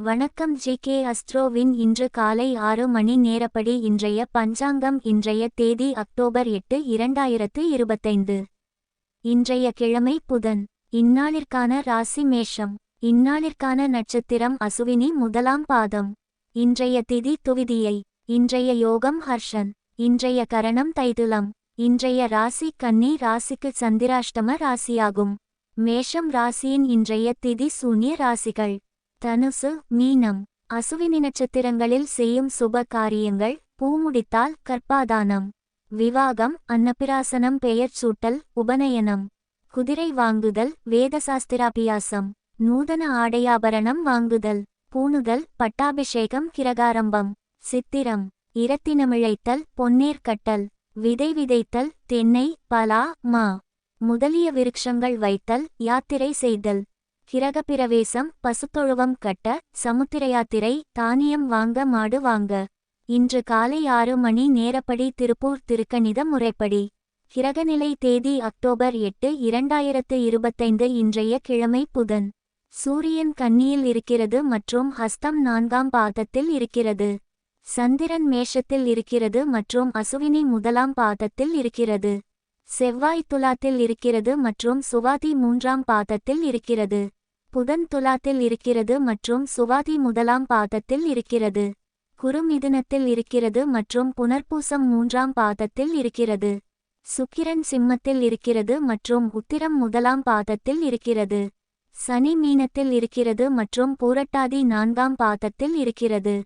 வணக்கம் G K அஸ்ட்ரோவின் இன்று காலை ஆறு மணி நேரப்படி இன்றைய பஞ்சாங்கம் இன்றைய தேதி அக்டோபர் எட்டு இரண்டாயிரத்து இருபத்தைந்து. இன்றைய கிழமை புதன். இந்நாளிற்கான ராசி மேஷம். இந்நாளிற்கான நட்சத்திரம் அசுவினி முதலாம் பாதம். இன்றைய திதி துவிதியை. இன்றைய யோகம் ஹர்ஷன். இன்றைய கரணம் தைதுலம். இன்றைய ராசி கன்னி ராசிக்கு சந்திராஷ்டம ராசியாகும். மேஷம் ராசியின் இன்றைய திதி சூன்ய ராசிகள். தனுசு மீனம் அசுவினி நட்சத்திரங்களில் செய்யும் சுப காரியங்கள் பூமுடித்தால் கற்பாதானம் விவாகம் அன்னபிராசனம் பெயர் சூட்டல் உபநயனம். குதிரை வாங்குதல் வேதசாஸ்திராபியாசம். நூதன ஆடையாபரணம் வாங்குதல். பூணுதல் பட்டாபிஷேகம் கிரகாரம்பம். சித்திரம் இரத்தினமிழைத்தல் பொன்னேற்கட்டல் விதை விதைத்தல் தென்னை பலா மா. முதலிய விருட்சங்கள் வைத்தல் யாத்திரை செய்தல். கிரகப்பிரவேசம் பசுத்தொழுவம் கட்ட சமுத்திரயாத்திரை தானியம் வாங்க மாடு வாங்க. இன்று காலை ஆறு மணி நேரப்படி திருப்பூர் திருக்கணித முறைப்படி. கிரகநிலை தேதி அக்டோபர் எட்டு இரண்டாயிரத்து இருபத்தைந்து இன்றைய கிழமை புதன். சூரியன் கன்னியில் இருக்கிறது மற்றும் ஹஸ்தம் நான்காம் பாதத்தில் இருக்கிறது. சந்திரன் மேஷத்தில் இருக்கிறது மற்றும் அசுவினி முதலாம் பாதத்தில் இருக்கிறது. செவ்வாய் துலாத்தில் இருக்கிறது மற்றும் சுவாதி மூன்றாம் பாதத்தில் இருக்கிறது. புதன் துலாத்தில் இருக்கிறது மற்றும் சுவாதி முதலாம் பாதத்தில் இருக்கிறது. குறுமிதுனத்தில் இருக்கிறது மற்றும் புனர்பூசம் மூன்றாம் பாதத்தில் இருக்கிறது. சுக்கிரன் சிம்மத்தில் இருக்கிறது மற்றும் உத்திரம் முதலாம் பாதத்தில் இருக்கிறது. சனி மீனத்தில் இருக்கிறது மற்றும் பூரட்டாதி நான்காம் பாதத்தில் இருக்கிறது.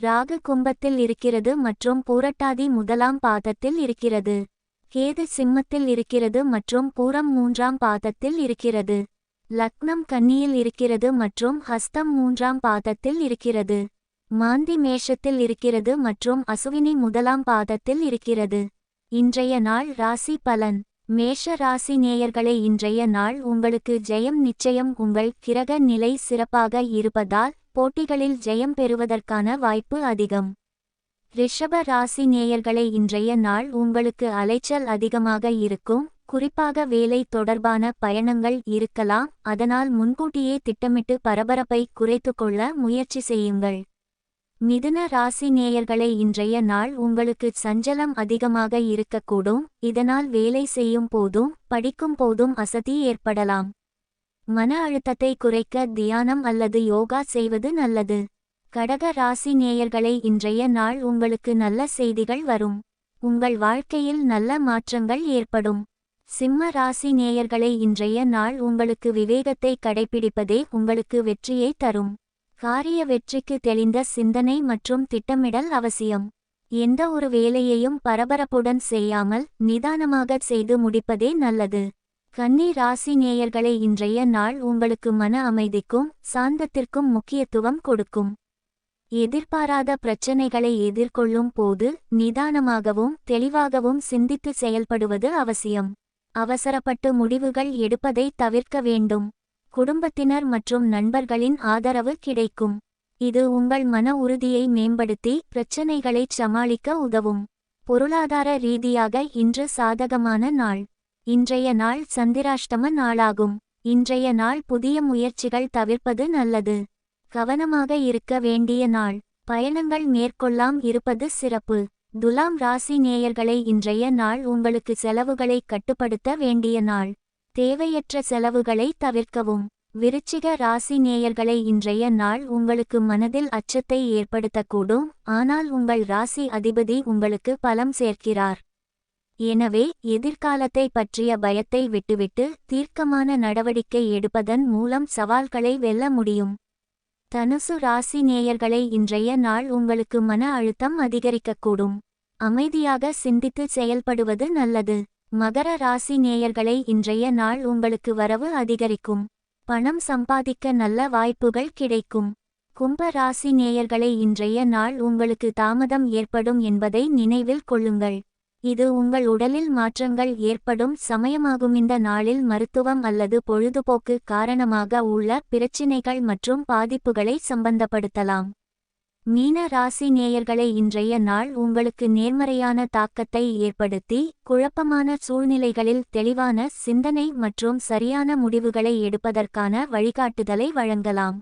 ராகு கும்பத்தில் இருக்கிறது மற்றும் பூரட்டாதி முதலாம் பாதத்தில் இருக்கிறது. கேது சிம்மத்தில் இருக்கிறது மற்றும் பூரம் மூன்றாம் பாதத்தில் இருக்கிறது. லக்னம் கன்னியில் இருக்கிறது மற்றும் ஹஸ்தம் மூன்றாம் பாதத்தில் இருக்கிறது. மாந்தி மேஷத்தில் இருக்கிறது மற்றும் அசுவினி முதலாம் பாதத்தில் இருக்கிறது. இன்றைய நாள் ராசி பலன். மேஷ ராசி நேயர்களே இன்றைய நாள் உங்களுக்கு ஜெயம் நிச்சயம். உங்கள் கிரக நிலை சிறப்பாக இருப்பதால் போட்டிகளில் ஜெயம் பெறுவதற்கான வாய்ப்பு அதிகம். ரிஷப ராசி நேயர்களே இன்றைய நாள் உங்களுக்கு அலைச்சல் அதிகமாக இருக்கும். குறிப்பாக வேலை தொடர்பான பயணங்கள் இருக்கலாம் அதனால் முன்கூட்டியே திட்டமிட்டு பரபரப்பை குறைத்துக்கொள்ள முயற்சி செய்யுங்கள். மிதுன ராசி நேயர்களை இன்றைய நாள் உங்களுக்கு சஞ்சலம் அதிகமாக இருக்கக்கூடும் இதனால் வேலை செய்யும் போதும் படிக்கும் போதும் அசதி ஏற்படலாம். மன அழுத்தத்தை குறைக்க தியானம் அல்லது யோகா செய்வது நல்லது. கடக ராசி நேயர்களை இன்றைய நாள் உங்களுக்கு நல்ல செய்திகள் வரும். உங்கள் வாழ்க்கையில் நல்ல மாற்றங்கள் ஏற்படும். சிம்ம ராசி நேயர்களே இன்றைய நாள் உங்களுக்கு விவேகத்தை கடைபிடிப்பதே உங்களுக்கு வெற்றியை தரும். காரிய வெற்றிக்கு தெளிந்த சிந்தனை மற்றும் திட்டமிடல் அவசியம். எந்த ஒரு வேலையையும் பரபரப்புடன் செய்யாமல் நிதானமாக செய்து முடிப்பதே நல்லது. கன்னி ராசி நேயர்களே இன்றைய நாள் உங்களுக்கு மன அமைதிக்கும் சாந்தத்திற்கும் முக்கியத்துவம் கொடுக்கும். எதிர்பாராத பிரச்சனைகளை எதிர்கொள்ளும் போது நிதானமாகவும் தெளிவாகவும் சிந்தித்து செயல்படுவது அவசியம். அவசரப்பட்டு முடிவுகள் எடுப்பதை தவிர்க்க வேண்டும். குடும்பத்தினர் மற்றும் நண்பர்களின் ஆதரவு கிடைக்கும். இது உங்கள் மன உறுதியை மேம்படுத்தி பிரச்சனைகளைச் சமாளிக்க உதவும். பொருளாதார ரீதியாக இன்று சாதகமான நாள். இன்றைய நாள் சந்திராஷ்டம நாளாகும். இன்றைய நாள் புதிய முயற்சிகள் தவிர்ப்பது நல்லது. கவனமாக இருக்க வேண்டிய நாள். பயணங்கள் மேற்கொள்ளாம் இருப்பது சிறப்பு. துலாம் ராசி நேயர்களை இன்றைய நாள் உங்களுக்கு செலவுகளை கட்டுப்படுத்த வேண்டிய நாள். தேவையற்ற செலவுகளை தவிர்க்கவும். விருச்சிக ராசி நேயர்களை இன்றைய நாள் உங்களுக்கு மனதில் அச்சத்தை ஏற்படுத்தக்கூடும். ஆனால் உங்கள் ராசி அதிபதி உங்களுக்கு பலம் சேர்க்கிறார். எனவே எதிர்காலத்தை பற்றிய பயத்தை விட்டுவிட்டு தீர்க்கமான நடவடிக்கை எடுப்பதன் மூலம் சவால்களை வெல்ல முடியும். தனுசு ராசி நேயர்களை இன்றைய நாள் உங்களுக்கு மன அழுத்தம் அதிகரிக்கக்கூடும். அமைதியாக சிந்தித்து செயல்படுவது நல்லது. மகர ராசி நேயர்களை இன்றைய நாள் உங்களுக்கு வரவு அதிகரிக்கும். பணம் சம்பாதிக்க நல்ல வாய்ப்புகள் கிடைக்கும். கும்ப ராசி நேயர்களை இன்றைய நாள் உங்களுக்கு தாமதம் ஏற்படும் என்பதை நினைவில் கொள்ளுங்கள். இது உங்கள் உடலில் மாற்றங்கள் ஏற்படும். சமயமாகும் இந்த நாளில் மருத்துவம் அல்லது பொழுதுபோக்கு காரணமாக உள்ள பிரச்சினைகள் மற்றும் பாதிப்புகளை சம்பந்தப்படுத்தலாம். மீன ராசி நேயர்களை இன்றைய நாள் உங்களுக்கு நேர்மறையான தாக்கத்தை ஏற்படுத்தி குழப்பமான சூழ்நிலைகளில் தெளிவான சிந்தனை மற்றும் சரியான முடிவுகளை எடுப்பதற்கான வழிகாட்டுதலை வழங்கலாம்.